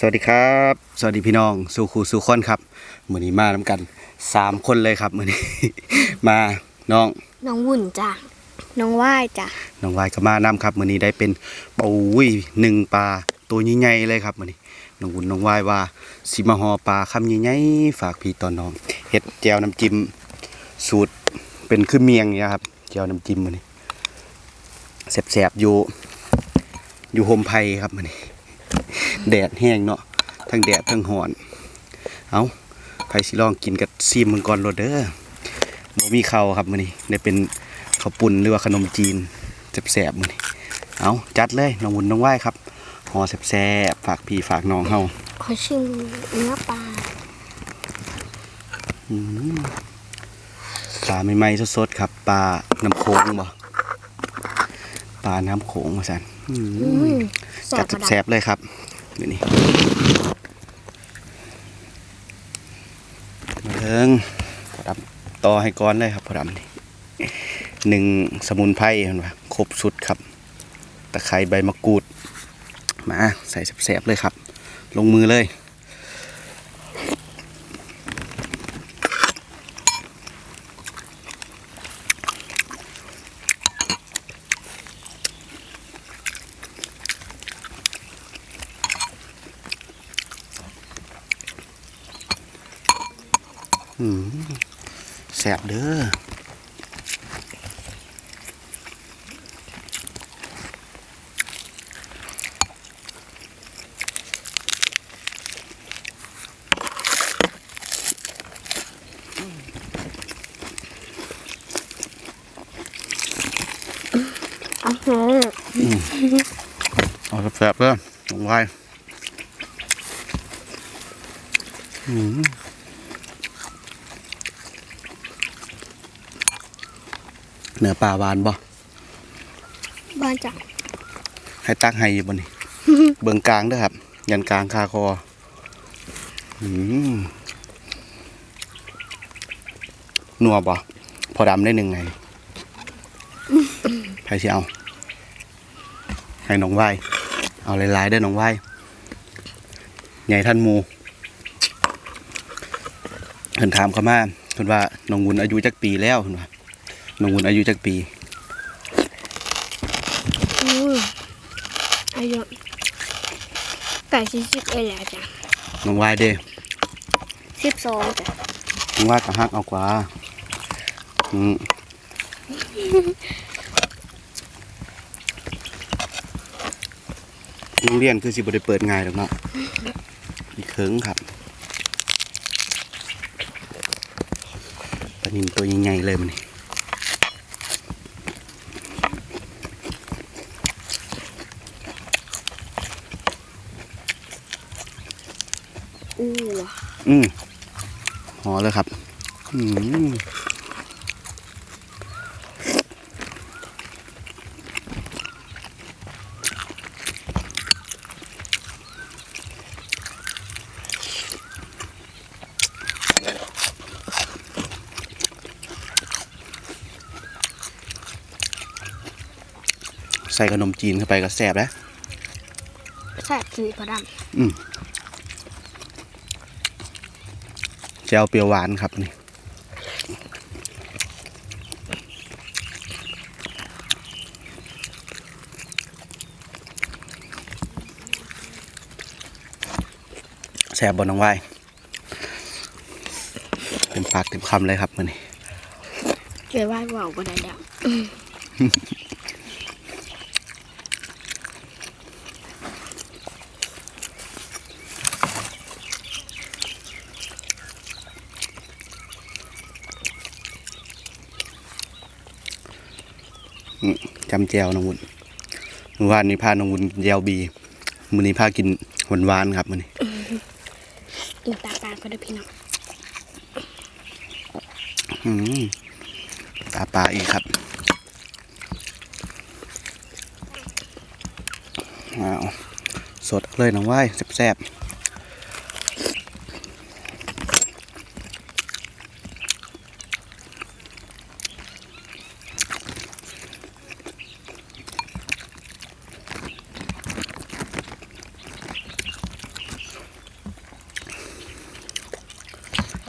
สวัสดีครับ สวัสดีพี่น้องสู่ครูสู่คนครับมือนี้มาทำกันสามคนเลยครับมือนี้ มาน้องน้องวุ่นจ้ะน้องว่ายจ้ะน้องวายก็มานำครับมือนี้ได้เป็นปูยหนึ่งปลาตัวใหญ่ๆเลยครับมือนี้น้องวุ่นน้องวายว่าสิมาหอปลาคำใหญ่ๆฝากพี่ตอนน้องเฮ็ดแจวน้ำจิ้มสูตรเป็นคือเมียงเนี่ยครับแจวน้ำจิ้มมือนี้แสบๆอยู่อยู่โฮมไพครับมือนี้ แดดแห้งเนาะทั้งแดดทั้งหอน เอาไผสิลองกินกับซีมมังกรโรดเด้อบ่มีข้าวครับมื้อนี้ได้เป็นข้าวปุ้นหรือว่าขนมจีนแซ่บๆมื้อนี้เอาจัดเลยน้องวุ่นน้องว่ายครับห่อแซ่บๆฝากพี่ฝากน้องเฮาขอชิมเนื้อปลาอืมปลาใหม่ๆสดๆครับปลาน้ำโขงบ่ปลาน้ำโขงว่าซั่น อือืมมแสจับดประดัแซ่บบๆเลยครับเดี๋ยวนี้มาเถิงพอดำต่อให้ก้อนเลยครับพอดำนี่หนึ่งสมุนไพรเห็นปะครบสุดครับ ตะไคร้ใบมะกรูด มาใส่แซ่บๆเลยครับ ลงมือเลย อืมแซ่บเด้ออื้อหือเอาแซ่บๆเด้อลงไว้อืม เนื้อปลาหวานบ่บ้านจ้ะให้ตักให้อยู่บนนี้เบื้องกลางเด้วยครับ ยันกลางคาคออืมนัวบ่พอดำได้หนึ่งไงใครสิเอา ให้น้องไหวเอาหลายๆเด้อน้องไหวใหญ่ท่านหมูเพิ่นถามเขามาเพิ่นว่าน้องวุนอายุจักปีแล้วเพิ่นว่า น้องวุนอายุจักปีอืมอายุแปดสิบสิบเอ็ดแล้วจ้ะน้องไหวเด้สิบสองจ้ะน้องไหวก็ฮักเอากว่าอืมโรงเรียนคือสิบ่ได้เปิดง่ายดอกเนาะอีกเคิงครับปลานินตัวใหญ่ๆเลยมันนี่ อู้ อืมหอเลยครับอืมใส่ขนมจีนเข้าไปก็แซ่บแล้วแสบสีประดแจ วเปรี้ยวหวานครับนี่แสบบนน้องไว้เต็มปากเต็มคำเลยครับมันนี่ำเกลือว่ายว่าวก็ได้แล้ว จำแจวน้องวุ้นเมื่อวานนี้พาน้องวุ้นกินแจวบีมื้อนี้พากินหวานหวานๆครับมันนี่กินตาปลาก็ได้พี่น้องอืมตาปลาอีกครับอ้าวสดเลยน้องไว้แซ่บๆ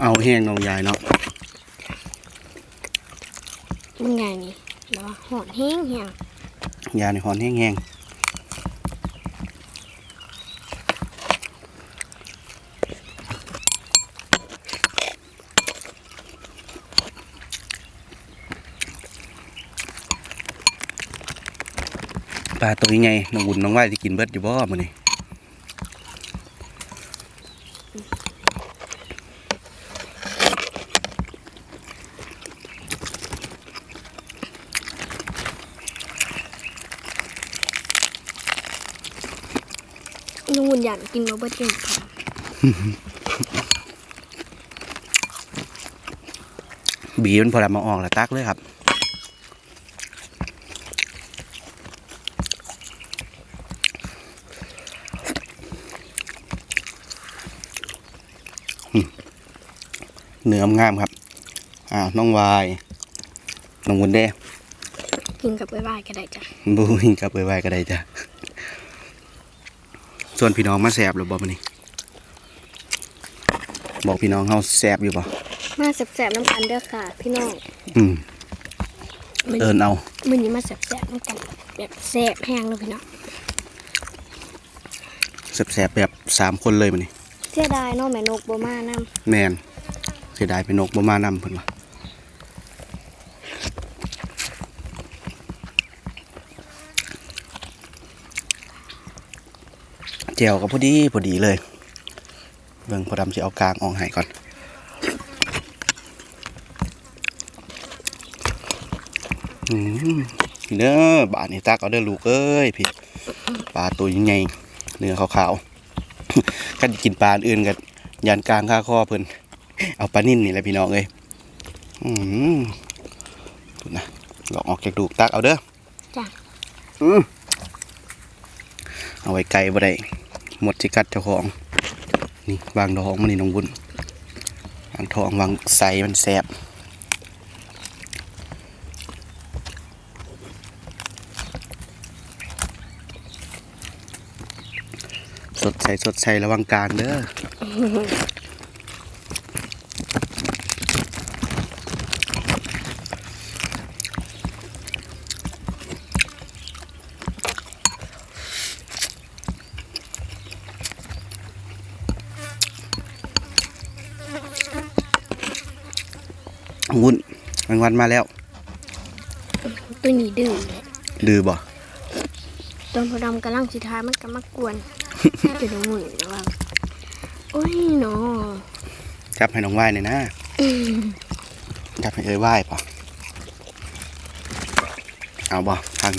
เอาแห้งน้องยายเนาะมันไงนี่แล้วว่าหอนแห้งแห้งยาในหอนแห้งๆปลาตัวใหญ่น้องบุญน้องว่ายที่กินเบิดอยู่บ่มื้อนี้ นูนอยากกินโรเบิร์ตกินค่ะบีมันพอดมาออกแล้วตักเลยครับอืมเนื้องามครับ อ่า น้องวาย น้องวุนเด้กินกับใบใบายก็ได้จ้ะบูยกลับไปไว้ก็ได้จ้ะ ส่วนพี่น้องมาแสบหรือบ่มันนี่บอกพี่น้องเฮาแสบอยู่บ่มาแสบๆน้ำกันเด้อค่ะ พี่น้องอืมมันเอินเอามันนี้มาแสบๆน้ำกัน แบบแสบแห้งเลยพี่น้องแสบๆแบบสามคนเลยมันนี่เสียดายเนาะแม่นกบ่มานํแมนเสียดายเป็นนกบ่มานำเพิ่นว่า แจวก็พอดีพอดีเลย เบิ่งพอดำสิเอากลางออกให้ก่อน อืมเด้อบาดนี่ตักเอาเด้อลูกเอ้ยพี่ปลาตัวยังไงเนื้อขาวๆกันกินปลาอันอื่นกันยันกลางข้าข้อเพิ่นเอาปลานิ่นนี่แหละพี่น้องเอ้ยอืมดูนะลองออกจากดูกตักเอาเด้อจ้ะอืมเอาไว้ไกลบ่ได้ หมดสิกัดเจ้าของ นี่วางดองมันนี่น้องบุญวางทองวางใสมันแสบสดใสสดใสระวังกลางเด้อ วุ้นแม งวันมาแล้ว ตัวนี้ดื้อเลยลือบ่ตอนพอดำกำลังสิทายมันก็มากวนจะดูมือแล้วว่าโอ้ยเนาะจับให้น้องไหว้หน่อยนะจับให้เอ้ยไหว้ป่ะเอาบ่ทาง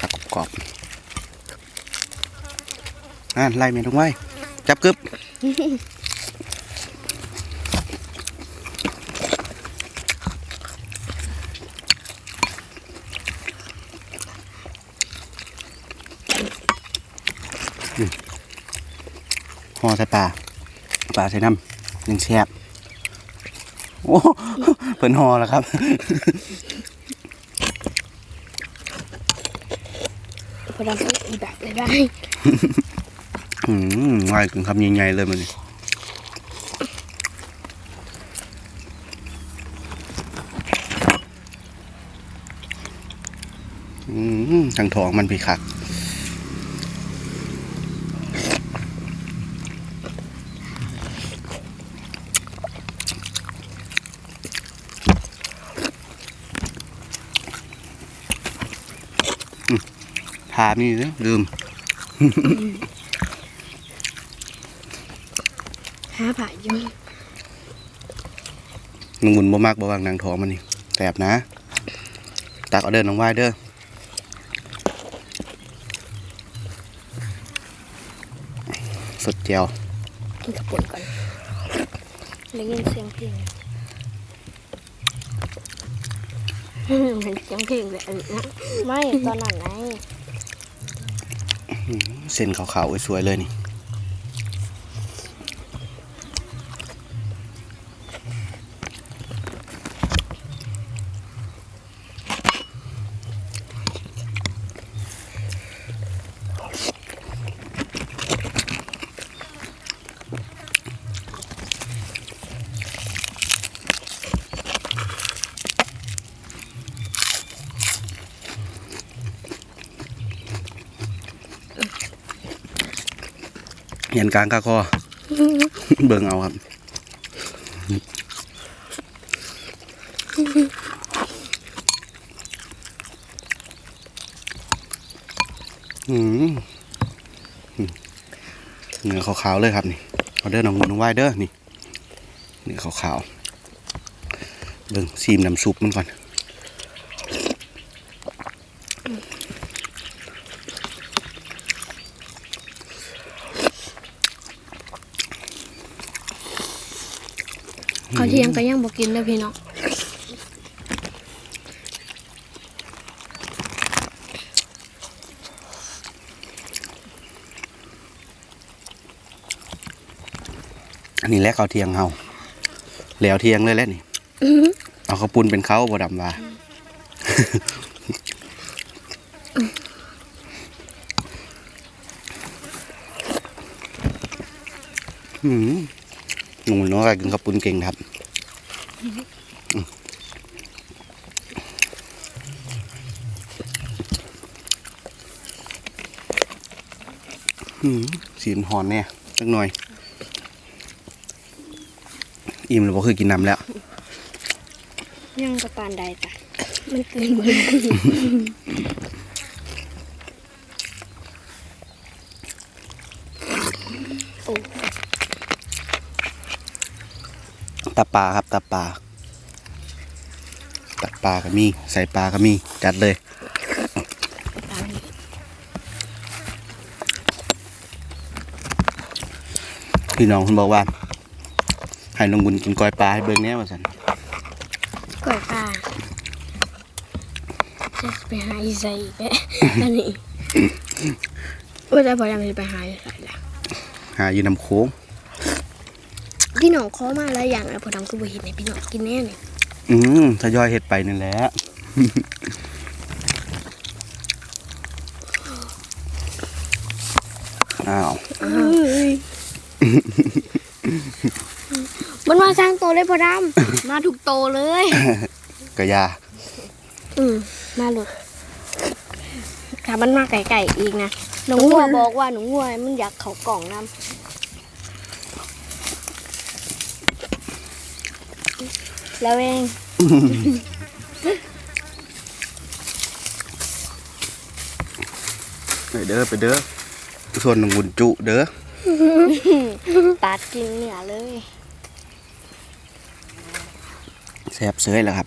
ตักกรอบๆอ่าไล่เมน้องไหว้จับกึบ อใส่ปลาปลาใส่น้ำยังแซ่บโอ้เพิ่นห่อแล้วครับพอดำก็อีแบบเลยได้อืมง่ายถึงคำใหญ่ๆเลยมันนี่อืมทางทองมันพี่คักามนี่เด้อลืมหาผ่าอยู่น้องบุญบ่มากบ่วางนางทองมันนี่แสบนะ ตักเอาเดินน้องว่ายเด้อสดเจียวกินกระปุนก่อนได้ยินเสียงเพลงอืมเห็นเสียงเพลงแบบนี้นะไม่ตอนนั้นไง เส้นขาวๆสวยเลยนี่ เห็นกลางคาคอเบิ่งเอาครับอืมอืมเนื้อขาวๆเลยครับนี่เอาเด้อน้องน้องวายเด้อนี่เนื้อขาวๆเบิ่งซีมน้ำซุปมันก่อน เที่ยงก็ยังบอกกินเลยพี่น้องอันนี้และข้าเทียงเฮาแล้วเทียงเลยแล้วนี่เอาข้าวปุ้นเป็นเขาบ่ดำว่าอืมหนูน้อยกินข้าวปุ้นเก่งครับ สีนหอนเนี่ยสักหน่อย อิ่มหรือว่าคือกินน้ำแล้ว ยังกระปานใดจ้ะมันเกินเบอร์โอ้ ตับปลาครับตับปลาตับปลาก็มี ใส่ปลาก็มี จัดเลยตายพี่น้องคุณบอกว่า ให้น้องบุญกินกล้อยปลาให้เบิ่งแน่ว่าสันก่อยปลาจะไปหาอีไซอีกแล้วอันนี้ว่าจะพยายามจะไปหาอีไซละหาอยู่น้ำโค้ง พี่น้องขอมาแล้วอย่างแล้วพอดำก็บ่เห็นให้พี่น้องกินแน่เลยอืมทยอยเห็ดไปนั่นแหละ อ้าว มันมาสร้างโตเลยพอดำมาถูกโตเลยกระยา อืมมาหลุดถ้ามันมาไก่ๆอีกนะหนูงัวบอกว่าหนูงัวมันอยากเขากล่องน้ำ แล้วเองไปเด้อไปเด้อส่วนน้องบุญจุเด้อตัดกินเหนือเลยแซ่บเสยแล้วครับ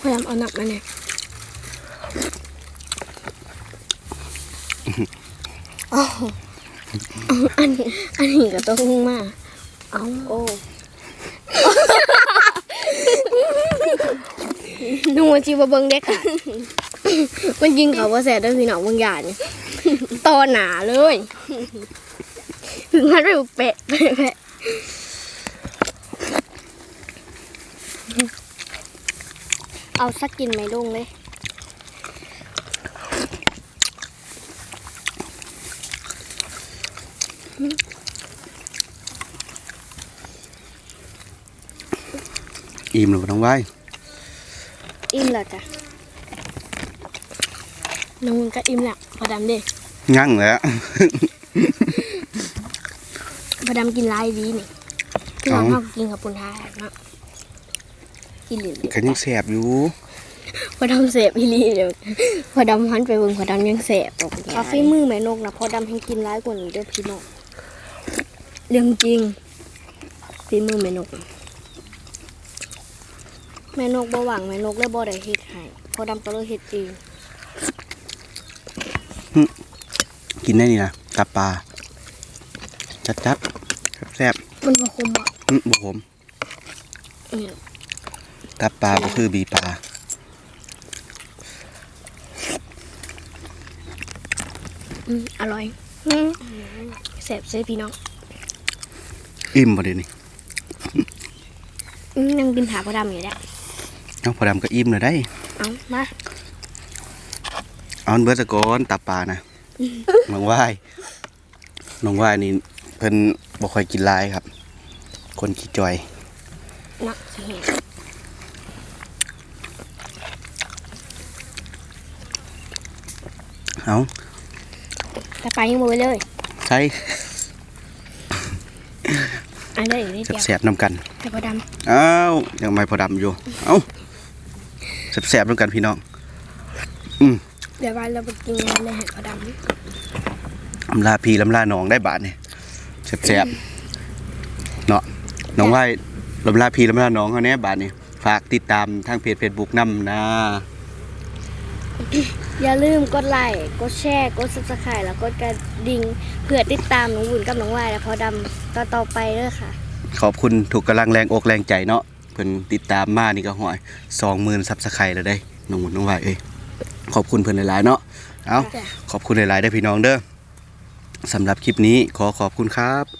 พยายามเอาหนักมาเนี่ย อันนี้อันนี้ก็ต้องมา เอาโอ้นุ่งมาจีบเบิงเด็กค่ะมันยิงเขาว่าแสบด้วยพี่น้องบางอย่างเนี่ยตอหนาเลยถึงมันไปเปะเปะเปะเอาสักกินไหมลุงเลย อิ่มหรือน้องไว้อิ่มแล้วจ้ะน้องมึงก็อิ่มและพอดำเด้ยั่งแล้วพอดำกินลายดีนี่พี่น้องอ๋อเขาก็กินกับปุนทายเนาะกินเหลือก็ยังแซ่บอยู่พอดำเสพอีหลีเดี๋ยวพอดำหันไปเบิ่งพอดำยังเสพออกคาเฟ่มือแม่นกนะพอดำให้กินร้ายกว่านี้เด้อพี่น้องเรื่องจริงฝีมือแม่นกน่ะ แม่นกบ่หวังแม่นกเลยบ่ได้เฮ็ดให้พอดำก็เลยเฮ็ดเองกินได้นี่นะตับปลาจัดจัดๆแซ่บมันบ่คมบ่ๆอืมบ่ผมเนี่ยตับปลาก็คือบีปลาอืมอร่อยแซ่บเซ่พี่น้องอิ่มบ่เดี๋ยวนี้อืมยังกินถาพอดำอยู่แหละ เอาพอดำก็อิ่มเลยได้ เอามาเอาเบอร์ตกอนตับปลานะน้องว่ายน้องว่ายนี่เพิ่นบอกค่อยกินลายครับ คนขี้จอยนัเห็นเอาตาปลายังบ่เลยใช่อัเลยอีเดียวแสบๆนำกันแต่พอดำอ้าวยังไม่พอดำอยู่ เอา แสบๆน้ำกันพี่น้อง อืมำเดี๋ยววันเราไปกินกันเลยให้พอดลำลาพี่ลำลาน้องได้บาทเนี่ยแสบๆเนาะน้องว่าลำลาพี่ลำลาน้องเขาเนี้ยบาทเนี่ยฝากติดตามทางเพจเฟซบุ๊กนำนะำอย่าลืมกดไลค์กดแชร์กดซับสไครต์แล้วกดกระดิ่งเพื่อติดตามน้องบุญกับน้องวายและพอดำต่อต่อๆไปเด้อค่ะ ขอบคุณถูกกำลังแรงอกแรงใจเนาะเพิ่นติดตามมานี่ก็หอยสองหมื่นซับสไครต์แล้วได้น้องหมุนน้องวายเอ้ยขอบคุณเพิ่นหลายๆเนาะเอาจ้ะขอบคุณหลายๆได้อพี่น้องเด้อสำหรับคลิปนี้ขอขอบคุณครับ